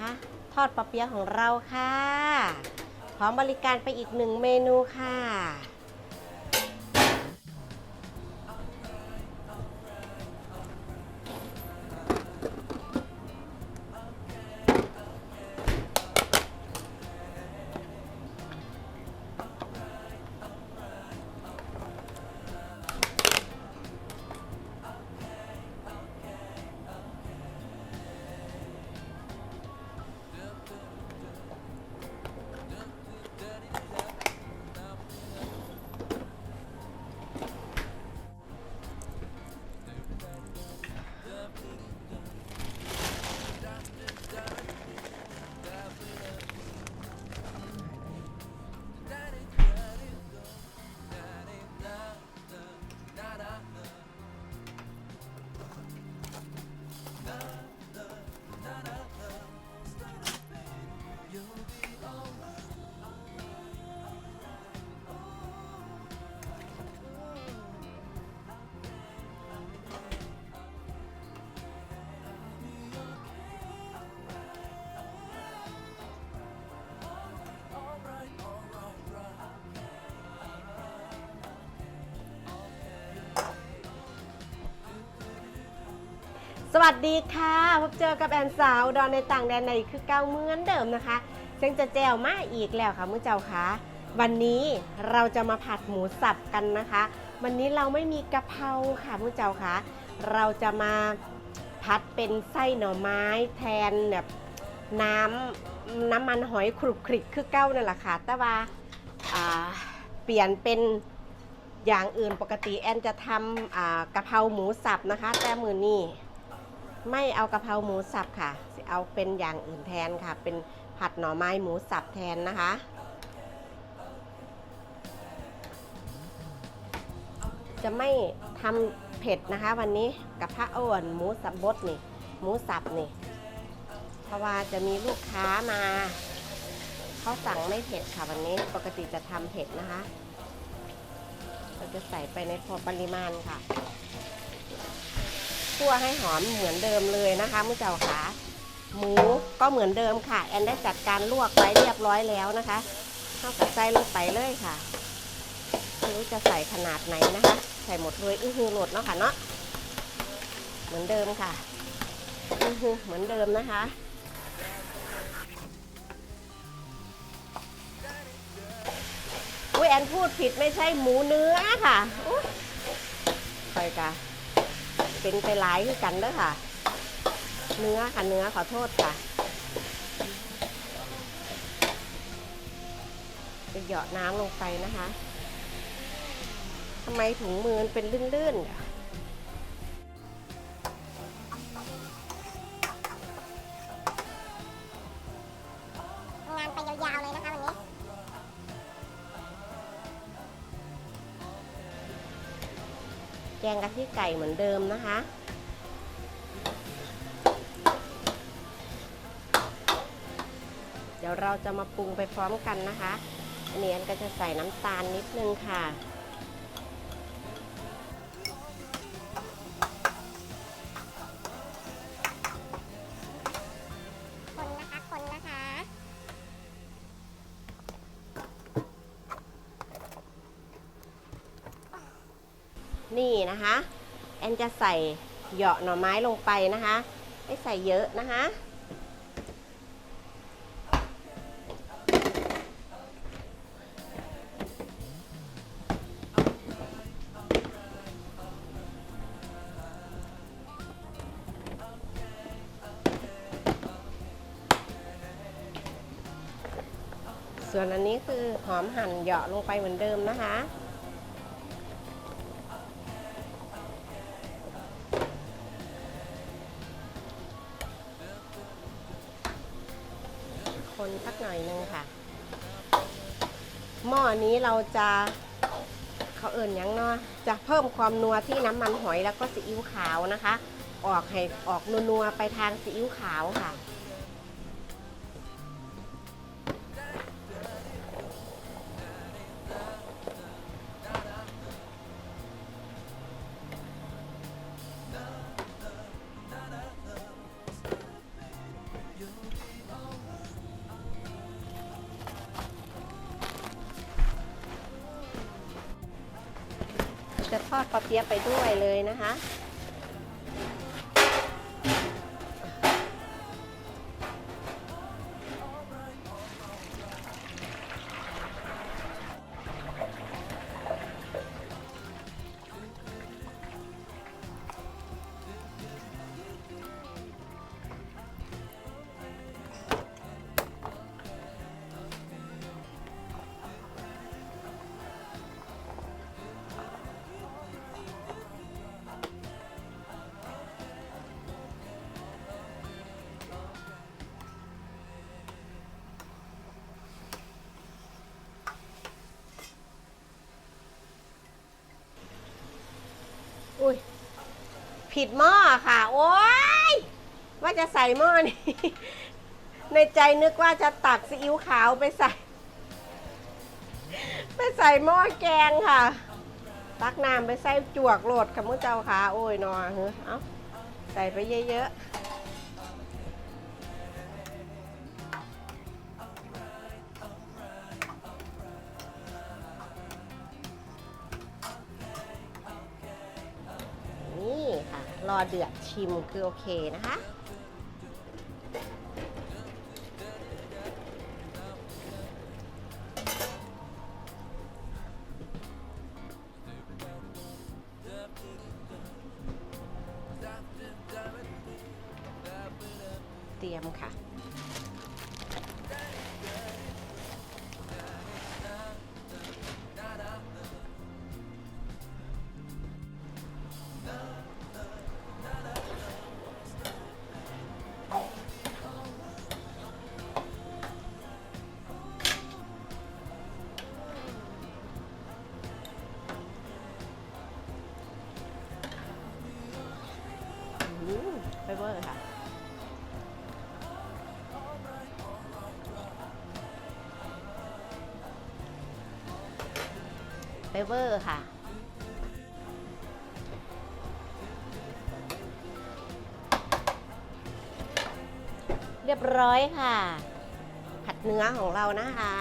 นะคะ ทอดปลาเปี๊ยะของเราค่ะ พร้อมบริการไปอีกหนึ่งเมนูค่ะ สวัสดีค่ะพบเจอกับแอนสาวดอนในต่างแดนในคือเก้าเหมือนเดิมนะคะเซงจะแจวมาอีกแล้วค่ะมื้อเจ้าค่ะวันนี้เราจะมาผัดหมูสับกันนะคะ วันนี้เราไม่มีกะเพราค่ะมื้อเจ้าค่ะเราจะมาผัดเป็นไส้หน่อไม้แทนแบบน้ำน้ำมันหอยครุกคริกคือเก้านั่นแหละค่ะแต่ว่าาเปลี่ยนเป็นอย่างอื่นปกติแอนจะทำอ่ากะเพราหมูสับนะคะ แต่มือนี้ ไม่เอากะเพราหมูสับค่ะเอาเป็นอย่างอื่นแทนค่ะ เป็นผัดหน่อไม้หมูสับแทนนะคะ จะไม่ทำเผ็ดนะคะ วันนี้กะเพราอ่อนหมูสับบดนี่ หมูสับนี่เพราะว่าจะมีลูกค้ามาเขาสั่งไม่เผ็ดค่ะวันนี้ปกติจะทำเผ็ดนะคะ เราจะใส่ไปในพอปริมาณค่ะ คั่วให้หอมเหมือนเดิมเลยนะคะมุ้เจ้าขาหมูก็เหมือนเดิมค่ะ แอนได้จัดการลวกไว้เรียบร้อยแล้วนะคะเข้ากับใส่ลงไปเลยค่ะไม่รู้จะใส่ขนาดไหนนะคะ ใส่หมดเลยอื้อหือโหลดเนาะค่ะเนาะเหมือนเดิมค่ะอื้อหือเหมือนเดิมนะคะอุ้ยแอนพูดผิดไม่ใช่หมูเนื้อค่ะอุ๊ยไปกะ เป็นไปหลายคือกันเด้อค่ะ เนื้อค่ะเนื้อขอโทษค่ะจะเหยาะน้ำลงไปนะคะทำไมถุงมือมันเป็นลื่นๆอะ แกงกะทิไก่เหมือนเดิมนะคะ เดี๋ยวเราจะมาปรุงไปพร้อมกันนะคะ อันนี้อันก็จะใส่น้ำตาลนิดนึงค่ะ นี่นะคะแอนจะใส่เหยาะหน่อไม้ลงไปนะคะ ไม่ใส่เยอะนะคะส่วนอันนี้คือหอมหั่นเหยาะลงไปเหมือนเดิมนะคะ สักหน่อยนึงค่ะ หม้อนี้เราจะเขาเอิ่นยังเนาะจะเพิ่มความนัวที่น้ำมันหอยแล้วก็ซีอิ๊วขาวนะคะ ออกให้ออกนัวๆไปทางซีอิ๊วขาวค่ะ จะทอดปลาเปี๊ยะไปด้วยเลยนะคะ ผิดหม้อค่ะ โอ้ยว่าจะใส่หม้อนี่ในใจนึกว่าจะตักซีอิ๊วขาวไปใส่ ไปใส่หม้อแกงค่ะ ตักน้ำไปใส่จวกโหลดค่ะมุ้เจ้าค่ะ โอ้ยนอเฮ้อเอาใส่ไปเยอะๆ รอเดือดชิมคือโอเคนะคะ เวอร์ค่ะไฟเวอร์ค่ะเรียบร้อยค่ะ ผัดเนื้อของเรานะคะ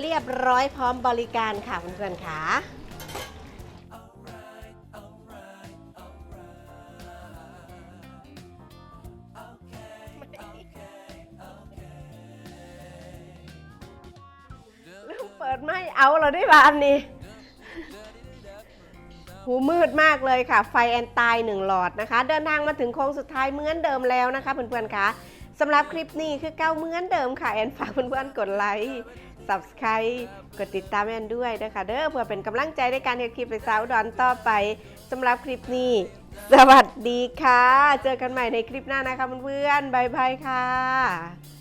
เรียบร้อยพร้อมบริการค่ะเพื่อนๆค่ะเริ่มเปิดไม่เอาเราได้บ้านนี้หูมืดมากเลยค่ะ ไฟแอนตายหนึ่งหลอดนะคะ เดินทางมาถึงโค้งสุดท้ายเหมือนเดิมแล้วนะคะเพื่อนๆคะสำหรับคลิปนี้คือเก้าเหมือนเดิมค่ะ แอนฝากเพื่อนๆกดไลค์ subscribe กดติดตามแอนด้วยนะคะเด้อเพื่อเป็นกำลังใจในการเฮ็ดคลิปไปสาวดอนต่อไปสำหรับคลิปนี้ สวัสดีค่ะ เจอกันใหม่ในคลิปหน้านะคะเพื่อนๆบายบายค่ะ